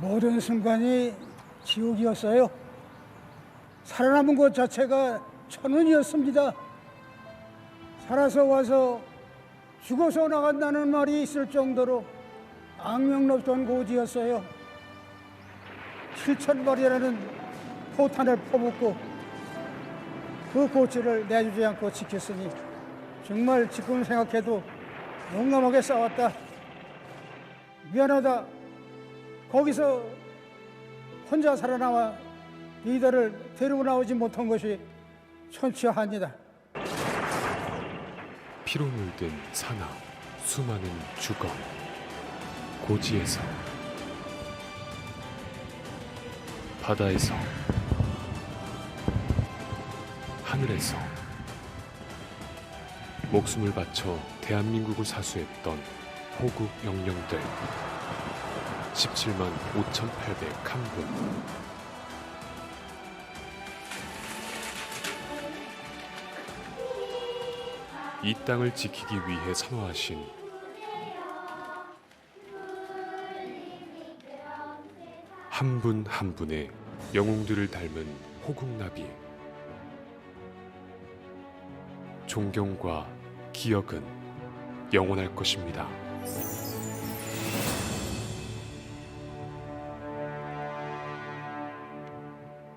모든 순간이 지옥이었어요. 살아남은 것 자체가 천운이었습니다. 살아서 와서 죽어서 나간다는 말이 있을 정도로 악명 높던 고지였어요. 7천 발이라는 포탄을 퍼붓고 그 고지를 내주지 않고 지켰으니 정말 지금 생각해도 용감하게 싸웠다. 미안하다. 거기서 혼자 살아남아 리더를 데리고 나오지 못한 것이 천추합니다. 피로 물든 산하 수많은 주거 고지에서 바다에서 하늘에서 목숨을 바쳐 대한민국을 사수했던 호국 영령들 17만 5,800한 분이 땅을 지키기 위해 선호하신 한 분 한 분의 영웅들을 닮은 호국나비 존경과 기억은 영원할 것입니다.